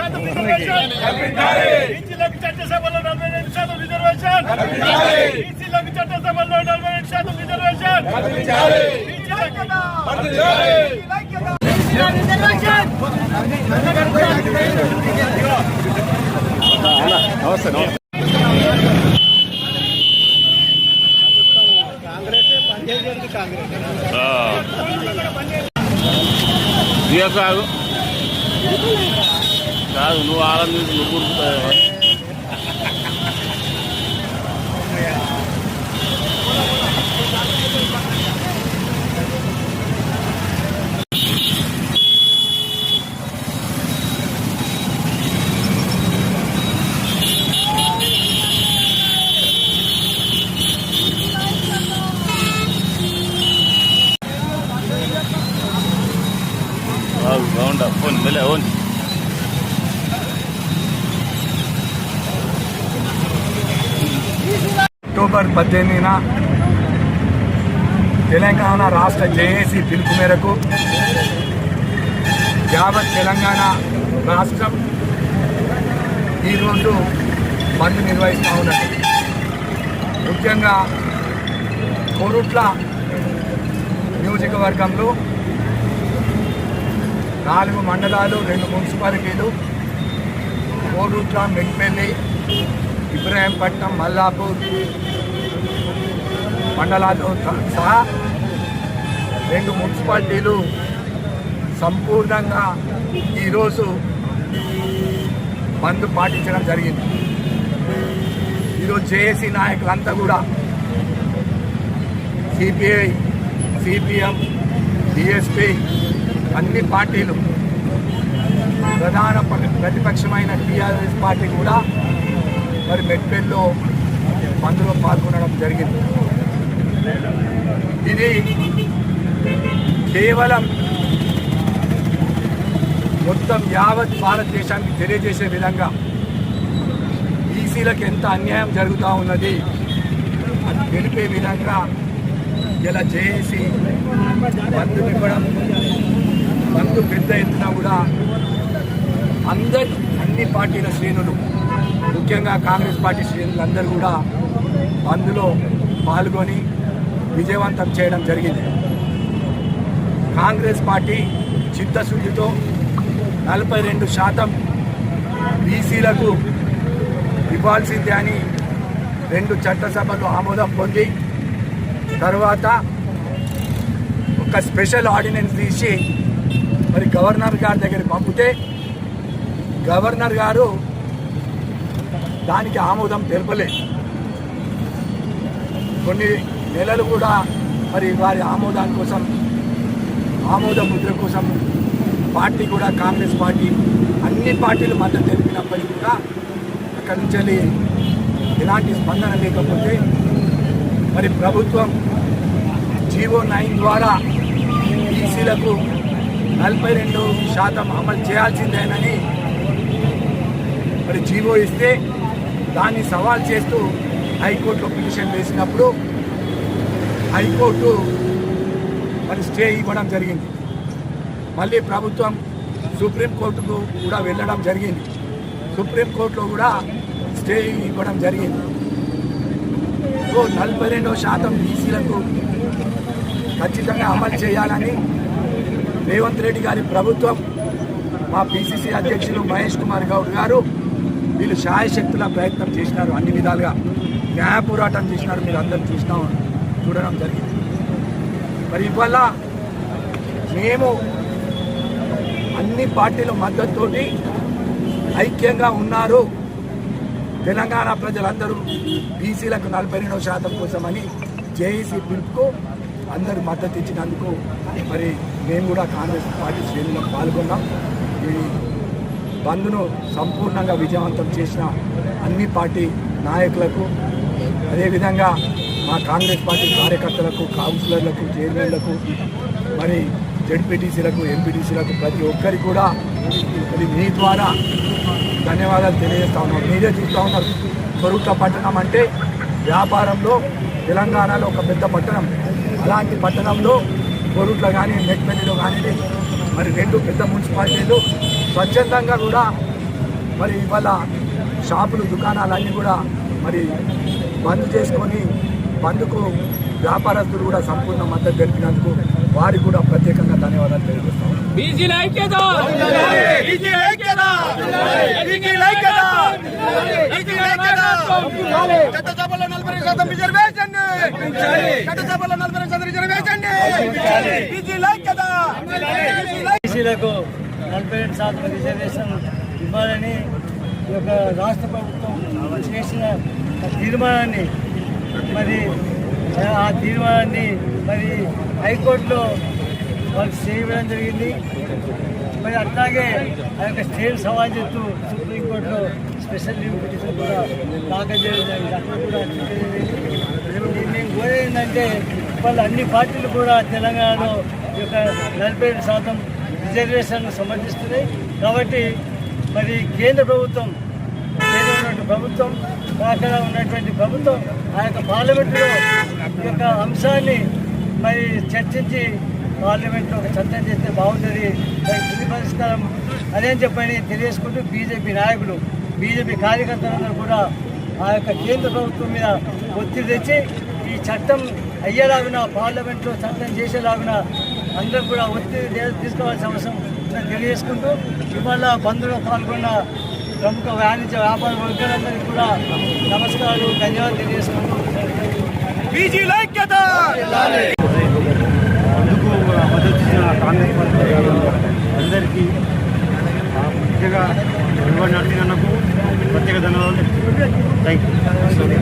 శాతం రిజర్వేషన్ బీసీలకు చట్టసభలో నలభై రెండు శాతం రిజర్వేషన్ బీసీలకు చట్టసభలో నలభై రెండు శాతం రిజర్వేషన్ నమస్తే నమస్తే ఇక కాదు تعالوا هو عالم يجي يقول آه، అక్టోబర్ పద్దెనిమిదిన తెలంగాణ రాష్ట్ర జేఏసీ పిలుపు మేరకు యావత్ తెలంగాణ రాష్ట్రం ఈరోజు బంద్ నిర్వహిస్తూ ఉన్నది. ముఖ్యంగా కోరుట్ల నియోజకవర్గంలో నాలుగు మండలాలు రెండు మున్సిపాలిటీలు కోరుట్ల మెట్పల్లి ఇబ్రాహీంపట్నం మల్లాపూర్ మండలాలు సహా రెండు మున్సిపాలిటీలు సంపూర్ణంగా ఈరోజు బంద్ పాటించడం జరిగింది. ఈరోజు జేఏసీ నాయకులంతా కూడా సిపిఐ సిపిఎం డిఎస్పి అన్ని పార్టీలు ప్రధాన ప- ప్రతిపక్షమైన టీఆర్ఎస్ పార్టీ కూడా మరి మెట్పల్లిలో మందులో పాల్గొనడం జరిగింది. ఇది కేవలం మొత్తం యావత్ భారతదేశానికి తెలియజేసే విధంగా బీసీలకు ఎంత అన్యాయం జరుగుతూ ఉన్నది అది తెలిపే విధంగా ఇలా చేసి పందు ఇవ్వడం పందు పెద్ద ఎత్తున కూడా అందరు అన్ని పార్టీల శ్రేణులు ముఖ్యంగా కాంగ్రెస్ పార్టీ శ్రేణులు అందరూ కూడా అందులో పాల్గొని విజయవంతం చేయడం జరిగింది. కాంగ్రెస్ పార్టీ చిత్తశుద్ధితో నలభై రెండు శాతం బీసీలకు ఇవ్వాల్సిందే అని రెండు చట్టసభలు ఆమోదం పొంది తర్వాత ఒక స్పెషల్ ఆర్డినెన్స్ తీసి మరి గవర్నర్ గారి దగ్గర పంపితే గవర్నర్ గారు దానికి ఆమోదం తెలపలే. కొన్ని నెలలు కూడా మరి వారి ఆమోదాని కోసం ఆమోద ముద్ర కోసం పార్టీ కూడా కాంగ్రెస్ పార్టీ అన్ని పార్టీలు మద్దతు తెలిపినప్పటికీ కూడా అక్కడి నుంచి వెళ్ళి ఎలాంటి స్పందన లేకపోతే మరి ప్రభుత్వం జీవో నైన్ ద్వారా బీసీలకు నలభై రెండు శాతం అమలు చేయాల్సిందేనని మరి జీవో ఇస్తే దాన్ని సవాల్ చేస్తూ హైకోర్టులో పిటిషన్ వేసినప్పుడు హైకోర్టు మరి స్టే ఇవ్వడం జరిగింది. మళ్ళీ ప్రభుత్వం సుప్రీంకోర్టుకు కూడా వెళ్ళడం జరిగింది. సుప్రీంకోర్టులో కూడా స్టే ఇవ్వడం జరిగింది. ఓ నలభై రెండవ శాతం బీసీలకు ఖచ్చితంగా అమలు చేయాలని రేవంత్ రెడ్డి గారి ప్రభుత్వం మా పిసిసి అధ్యక్షులు మహేష్ కుమార్ గౌడ్ గారు వీళ్ళు శాయశక్తుల ప్రయత్నం చేసినారు అన్ని విధాలుగా. న్యాయ పోరాటం చేసినారు మీరు అందరూ చూసినా చూడడం జరిగింది. మరి ఇవల్ల మేము అన్ని పార్టీల మద్దతుతోటి ఐక్యంగా ఉన్నారు. తెలంగాణ ప్రజలందరూ బీసీలకు నలభై రెండవ శాతం కోసమని జేఏసీ పిలుపుకు అందరూ మద్దతు ఇచ్చినందుకు మరి మేము కూడా కాంగ్రెస్ పార్టీ శ్రేణులకు పాల్గొన్నాం. ఈ బంద్ను సంపూర్ణంగా విజయవంతం చేసిన అన్ని పార్టీ నాయకులకు అదేవిధంగా మా కాంగ్రెస్ పార్టీ కార్యకర్తలకు కౌన్సిలర్లకు చైర్మన్లకు మరి జడ్పీటీసీలకు ఎంపీటీసీలకు ప్రతి ఒక్కరికి కూడా మరి మీ ద్వారా ధన్యవాదాలు తెలియజేస్తా ఉన్నాం. మీరే చూస్తూ ఉన్నారు. కొరుట్ల పట్టణం అంటే వ్యాపారంలో తెలంగాణలో ఒక పెద్ద పట్టణం. అలాంటి పట్టణంలో కొరుట్లో కానీ మెట్పల్లిలో కానీ మరి రెండు పెద్ద మున్సిపాలిటీలు స్వచ్ఛందంగా కూడా మరి ఇవాళ షాపులు దుకాణాలన్నీ కూడా మరి బంద్ చేసుకొని బంద్కు వ్యాపారస్తులు కూడా సంపూర్ణ మద్దతు తెలిపినందుకు వారికి కూడా ప్రత్యేకంగా ధన్యవాదాలు తెలియజేస్తాం చట్టసభలో నలభై శాతం రిజర్వేషన్ చట్టసభలో నలభై శాతం రిజర్వేషన్ బీసీల ఐక్యత! బీసీలకు నలభై ఏడు శాతం రిజర్వేషన్ ఇవ్వాలని ఈ యొక్క రాష్ట్ర ప్రభుత్వం చేసిన తీర్మానాన్ని మరి ఆ తీర్మానాన్ని మరి హైకోర్టులో వాళ్ళు చేయడం జరిగింది మరి అట్లాగే ఆ యొక్క స్టేట్ సవాల్ చేస్తూ సుప్రీంకోర్టులో స్పెషల్ లీవ్ పిటిషన్ కూడా దాఖలు చేయడం జరిగింది అక్కడ కూడా చెప్పేది ఏంటి? మేము వాళ్ళు అన్ని పార్టీలు కూడా తెలంగాణలో ఈ యొక్క నలభై శాతం రిజర్వేషన్ సమర్థిస్తున్నాయి. కాబట్టి మరి కేంద్ర ప్రభుత్వం ఉన్నటువంటి ప్రభుత్వం అక్కడ ఉన్నటువంటి ప్రభుత్వం ఆ యొక్క పార్లమెంటులో ఈ యొక్క అంశాన్ని మరి చర్చించి పార్లమెంట్లో ఒక చట్టం చేస్తే బాగుంటుంది. మరి తుది పరిష్కారం అదే అని చెప్పని తెలియజేసుకుంటూ బీజేపీ నాయకులు బీజేపీ కార్యకర్తలందరూ కూడా ఆ యొక్క కేంద్ర ప్రభుత్వం మీద ఒత్తిడి తెచ్చి ఈ చట్టం అయ్యేలాగున పార్లమెంట్లో చట్టం చేసేలాగున అందరూ కూడా ఒత్తిడి తీసుకోవాల్సిన అవసరం ఉందని తెలియజేసుకుంటూ ఇవాళ బంద్లో పాల్గొన్న ప్రముఖ వాణిజ్య వ్యాపార వర్గాలందరికీ కూడా నమస్కారాలు ధన్యవాదాలు తెలియజేసుకుంటూ అందుకు కాంగ్రెస్ పార్టీ అందరికీ ముఖ్యంగా ప్రత్యేక ధన్యవాదాలు. Thank you